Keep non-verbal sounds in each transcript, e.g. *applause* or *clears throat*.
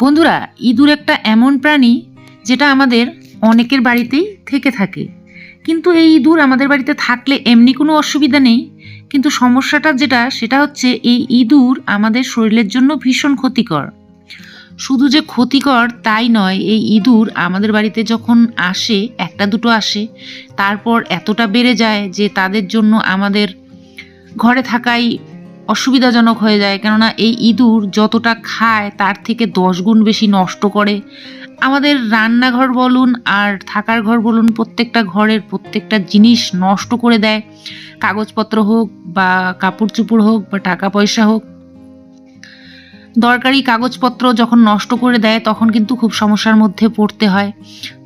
বন্ধুরা, ইঁদুর একটা এমন প্রাণী যেটা আমাদের অনেকের বাড়িতেই থেকে থাকে। কিন্তু এই ইঁদুর আমাদের বাড়িতে থাকলে এমনি কোনো অসুবিধা নেই। কিন্তু সমস্যাটা যেটা, সেটা হচ্ছে এই ইঁদুর আমাদের শরীরের জন্য ভীষণ ক্ষতিকর। শুধু যে ক্ষতিকর তাই নয়, এই ইঁদুর আমাদের বাড়িতে যখন আসে, একটা দুটো আসে, তারপর এতটা বেড়ে যায় যে তাদের জন্য আমাদের ঘরে থাকাই অসুবিধাজনক হয়ে যায়। কেননা এই ইঁদুর যতটা খায়, তার থেকে দশ গুণ বেশি নষ্ট করে। আমাদের রান্নাঘর বলুন আর থাকার ঘর বলুন, প্রত্যেকটা ঘরের প্রত্যেকটা জিনিস নষ্ট করে দেয়। কাগজপত্র হোক বা কাপড় চুপড় হোক বা টাকা পয়সা হোক। দরকারি কাগজপত্র যখন নষ্ট করে দেয়, তখন কিন্তু খুব সমস্যার মধ্যে পড়তে হয়।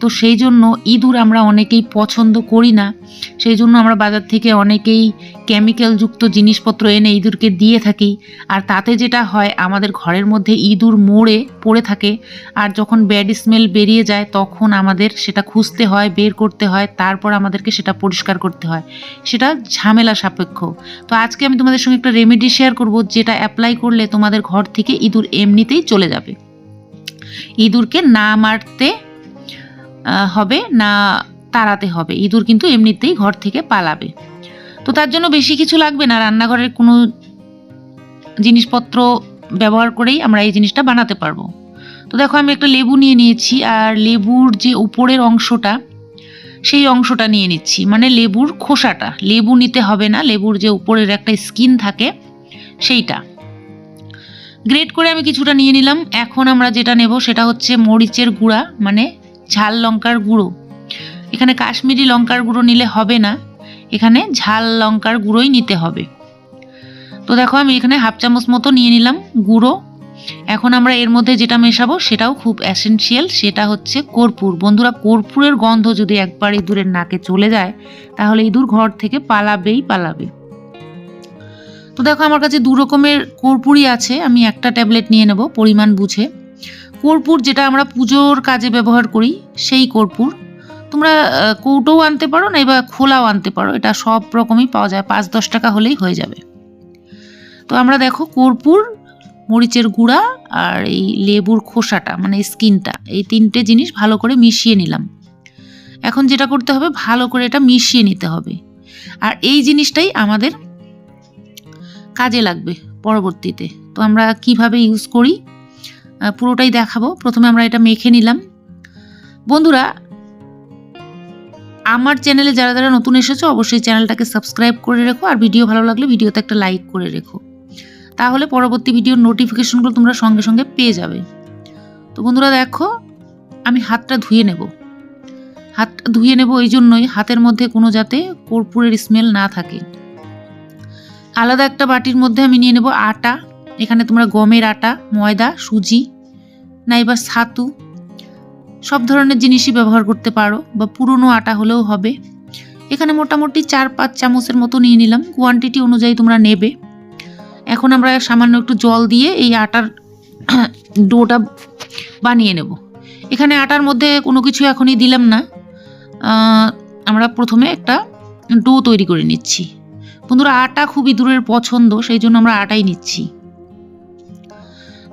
তো সেই জন্য ইঁদুর আমরা অনেকেই পছন্দ করি না। সেই জন্য আমরা বাজার থেকে অনেকেই কেমিক্যালযুক্ত জিনিসপত্র এনে ইঁদুরকে দিয়ে থাকি। আর তাতে যেটা হয়, আমাদের ঘরের মধ্যে ইঁদুর মোড়ে পড়ে থাকে। আর যখন ব্যাড স্মেল বেরিয়ে যায়, তখন আমাদের সেটা খুঁজতে হয়, বের করতে হয়, তারপর আমাদেরকে সেটা পরিষ্কার করতে হয়। সেটা ঝামেলা সাপেক্ষ। তো আজকে আমি তোমাদের সঙ্গে একটা রেমেডি শেয়ার করব, যেটা অ্যাপ্লাই করলে তোমাদের ঘর থেকে ইঁদুর এমনিতেই চলে যাবে। ইঁদুরকে না মারতে হবে, না তাড়াতে হবে। ইঁদুর কিন্তু এমনিতেই ঘর থেকে পালাবে। তো তার জন্য বেশি কিছু লাগবে না। রান্নাঘরের কোনো জিনিসপত্র ব্যবহার করেই আমরা এই জিনিসটা বানাতে পারব। তো দেখো, আমি একটা লেবু নিয়ে নিয়েছি আর লেবুর যে উপরের অংশটা, সেই অংশটা নিয়ে নিচ্ছি। মানে লেবুর খোসাটা। লেবু নিতে হবে না। লেবুর যে উপরের একটা স্কিন থাকে, সেইটা। গ্রেট করে আমি কিছুটা নিয়ে নিলাম। এখন আমরা যেটা নেব সেটা হচ্ছে মরিচের গুঁড়া মানে ঝাল লঙ্কার গুঁড়ো। এখানে কাশ্মীরি লঙ্কার গুঁড়ো নিলে হবে না, এখানে ঝাল লঙ্কার গুঁড়োই নিতে হবে। তো দেখো আমি এখানে হাফ চামচ মতো নিয়ে নিলাম গুঁড়ো। এখন আমরা এর মধ্যে যেটা মেশাবো সেটাও খুব অ্যাসেনশিয়াল সেটা হচ্ছে কর্পূর। বন্ধুরা, কর্পূরের গন্ধ যদি একবার ইঁদুরের নাকে চলে যায়, তাহলে ইঁদুর ঘর থেকে পালাবেই পালাবে। তো দেখো আমার কাছে দু রকমের কর্পূরই আছে, আমি একটা ট্যাবলেট নিয়ে নেব, পরিমাণ বুঝে। কর্পূর যেটা আমরা পুজোর কাজে ব্যবহার করি, সেই কর্পূর। তোমরা কৌটোও আনতে পারো, না এবার খোলাও আনতে পারো, এটা সব রকমই পাওয়া যায়, পাঁচ দশ টাকা হলেই হয়ে যাবে। তো আমরা দেখো কর্পূর, মরিচের গুঁড়া আর এই লেবুর খোসাটা মানে স্কিনটা, এই তিনটে জিনিস ভালো করে মিশিয়ে নিলাম। এখন যেটা করতে হবে, ভালো করে এটা মিশিয়ে নিতে হবে। আর এই জিনিসটাই আমাদের কাজে লাগবে পরবর্তীতে। তো আমরা কীভাবে ইউজ করি? পুরোটাই দেখাবো। প্রথমে আমরা এটা মেখে নিলাম। বন্ধুরা, আমার চ্যানেলে যারা যারা নতুন এসেছ, অবশ্যই চ্যানেলটাকে সাবস্ক্রাইব করে রেখো আর ভিডিও ভালো লাগলে ভিডিওতে একটা লাইক করে রেখো। তাহলে পরবর্তী ভিডিওর নোটিফিকেশনগুলো তোমরা সঙ্গে সঙ্গে পেয়ে যাবে। তো বন্ধুরা, দেখো, আমি হাতটা ধুয়ে নেব। হাতটা ধুয়ে নেব এই জন্যই হাতের মধ্যে কোনো যাতে কর্পূরের স্মেল না থাকে। আলাদা একটা বাটির মধ্যে আমি নিয়ে নেব আটা। এখানে তোমরা গমের আটা, ময়দা, সুজি, নাইবা ছাতু, সব ধরনের জিনিসই ব্যবহার করতে পারো বা পুরনো আটা হলেও হবে। এখানে মোটামুটি চার পাঁচ চামচের মতো নিয়ে নিলাম। কোয়ান্টিটি অনুযায়ী তোমরা নেবে। এখন আমরা সামান্য একটু জল দিয়ে এই আটার *clears throat* ডোটা বানিয়ে নেব। এখানে আটার মধ্যে কোনো কিছু এখনই দিলাম না। আমরা প্রথমে একটা ডো তৈরি করে নিচ্ছি। বন্ধুরা আটা খুবই দূরের পছন্দ, সেই জন্য আমরা আটাই নিচ্ছি।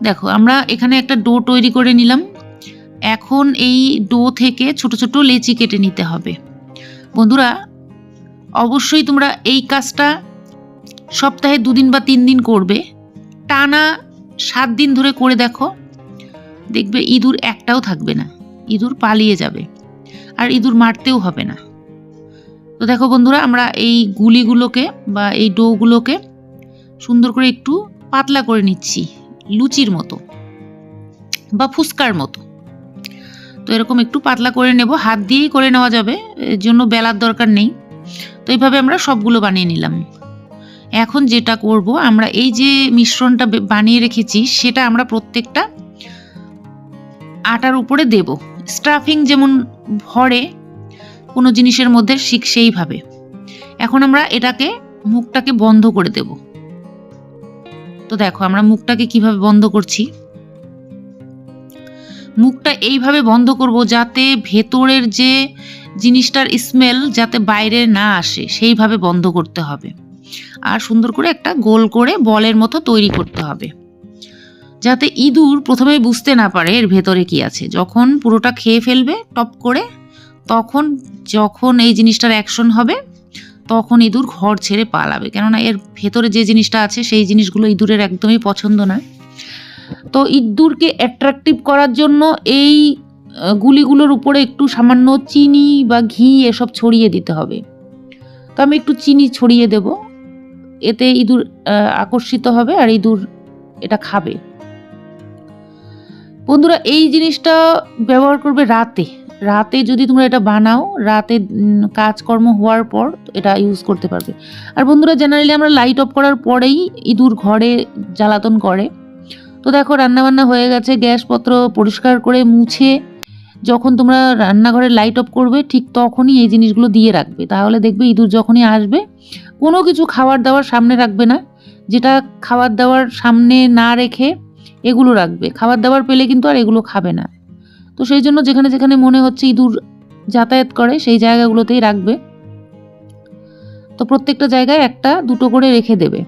দেখো, আমরা এখানে একটা ডো তৈরি করে নিলাম। এখন এই ডো থেকে ছোট ছোট লেচি কেটে নিতে হবে। বন্ধুরা, অবশ্যই তোমরা এই কাজটা সপ্তাহে দুদিন বা তিন দিন করবে। টানা সাত দিন ধরে করে দেখো, দেখবে ইঁদুর একটাও থাকবে না। ইঁদুর পালিয়ে যাবে। আর ইঁদুর মারতেও হবে না। তো দেখো বন্ধুরা, আমরা এই গুলিগুলোকে বা এই ডোগুলোকে সুন্দর করে একটু পাতলা করে নিচ্ছি, লুচির মতো বা ফুচকার মতো। তো এরকম একটু পাতলা করে নেব, হাত দিয়েই করে নেওয়া যাবে, এর জন্য বেলার দরকার নেই। তো এইভাবে আমরা সবগুলো বানিয়ে নিলাম। এখন যেটা করব, আমরা এই যে মিশ্রণটা বানিয়ে রেখেছি, সেটা আমরা প্রত্যেকটা আটার উপরে দেব। স্টাফিং যেমন ভরে কোনো জিনিসের মধ্যে ঠিক সেইভাবে। এখন আমরা এটাকে, মুখটাকে বন্ধ করে দেব। তো দেখো, আমরা মুখটাকে কীভাবে বন্ধ করছি? মুখটা এইভাবে বন্ধ করব যাতে ভেতরের যে জিনিসটার স্মেল যাতে বাইরে না আসে, সেইভাবে বন্ধ করতে হবে। আর সুন্দর করে একটা গোল করে বলের মতো তৈরি করতে হবে। যাতে ইঁদুর প্রথমে বুঝতে না পারে এর ভেতরে কি আছে। যখন পুরোটা খেয়ে ফেলবে, টপ করে তখন যখন এই জিনিসটার অ্যাকশন হবে, তখন ইঁদুর ঘর ছেড়ে পালাবে। কেননা এর ভেতরে যে জিনিসটা আছে, সেই জিনিসগুলো ইঁদুরের একদমই পছন্দ না। তো ইঁদুরকে অ্যাট্রাকটিভ করার জন্য এই গুলিগুলোর উপরে একটু সামান্য চিনি বা ঘি এসব ছড়িয়ে দিতে হবে। তো আমি একটু চিনি ছড়িয়ে দেব। এতে ইঁদুর আকর্ষিত হবে আর ইঁদুর এটা খাবে। বন্ধুরা, এই জিনিসটা ব্যবহার করবে রাতে। রাতে যদি তোমরা এটা বানাও, রাতে কাজকর্ম হওয়ার পর এটা ইউজ করতে পারবে। আর বন্ধুরা জেনারেলি আমরা লাইট অফ করার পরেই ইঁদুর ঘরে জ্বালাতন করে। তো দেখো, রান্নাবান্না হয়ে গেছে, গ্যাসপত্র পরিষ্কার করে মুছে। যখন তোমরা রান্নাঘরে লাইট অফ করবে, ঠিক তখনই এই জিনিসগুলো দিয়ে রাখবে। তাহলে দেখবে ইঁদুর যখনই আসবে, কোনো কিছু খাবার দাবার সামনে রাখবে না। যেটা খাবার দাবার সামনে না রেখে এগুলো রাখবে। খাবার দাবার পেলে কিন্তু আর এগুলো খাবে না। তো সেই জন্য যেখানে যেখানে মনে হচ্ছে ইঁদুর যাতায়াত করে, সেই জায়গাগুলোতেই রাখবে। তো প্রত্যেকটা জায়গায় একটা দুটো করে রেখে দেবে।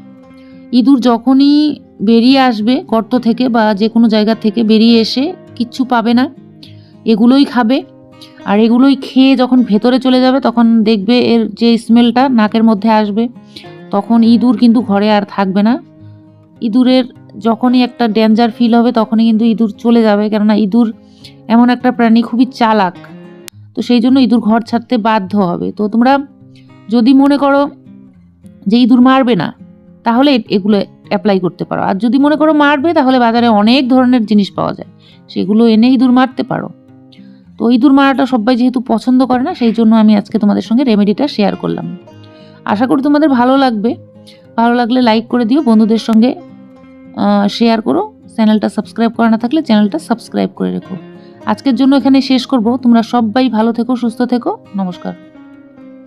ইঁদুর যখনই বেরিয়ে আসবে গর্ত থেকে বা যে কোনো জায়গা থেকে বেরিয়ে এসে কিচ্ছু পাবে না। এগুলোই খাবে আর এগুলোই খেয়ে যখন ভেতরে চলে যাবে তখন দেখবে এর যে স্মেলটা নাকের মধ্যে আসবে। তখন ইঁদুর কিন্তু ঘরে আর থাকবে না। ইঁদুরের যখনই একটা ডেঞ্জার ফিল হবে তখনই কিন্তু ইঁদুর চলে যাবে। কেননা ইঁদুর এমন একটা প্রাণী খুবই চালাক। তো সেই জন্য ইঁদুর ঘর ছাড়তে বাধ্য হবে। তো তোমরা যদি মনে করো যে ইঁদুর মারবে না, তাহলে এগুলো অ্যাপ্লাই করতে পারো। আর যদি মনে করো মারবে, তাহলে বাজারে অনেক ধরনের জিনিস পাওয়া যায়। সেগুলো এনে ইঁদুর মারতে পারো। তো ইঁদুর মারাটা সবাই যেহেতু পছন্দ করে না, সেই জন্য আমি আজকে তোমাদের সঙ্গে রেমেডিটা শেয়ার করলাম। আশা করি তোমাদের ভালো লাগবে। ভালো লাগলে লাইক করে দিও। বন্ধুদের সঙ্গে শেয়ার করো। চ্যানেলটা সাবস্ক্রাইব করা না থাকলে চ্যানেলটা সাবস্ক্রাইব করে রেখো। আজকের জন্য এখানে শেষ করব। তোমরা সবাই ভালো থেকো সুস্থ থেকো। নমস্কার।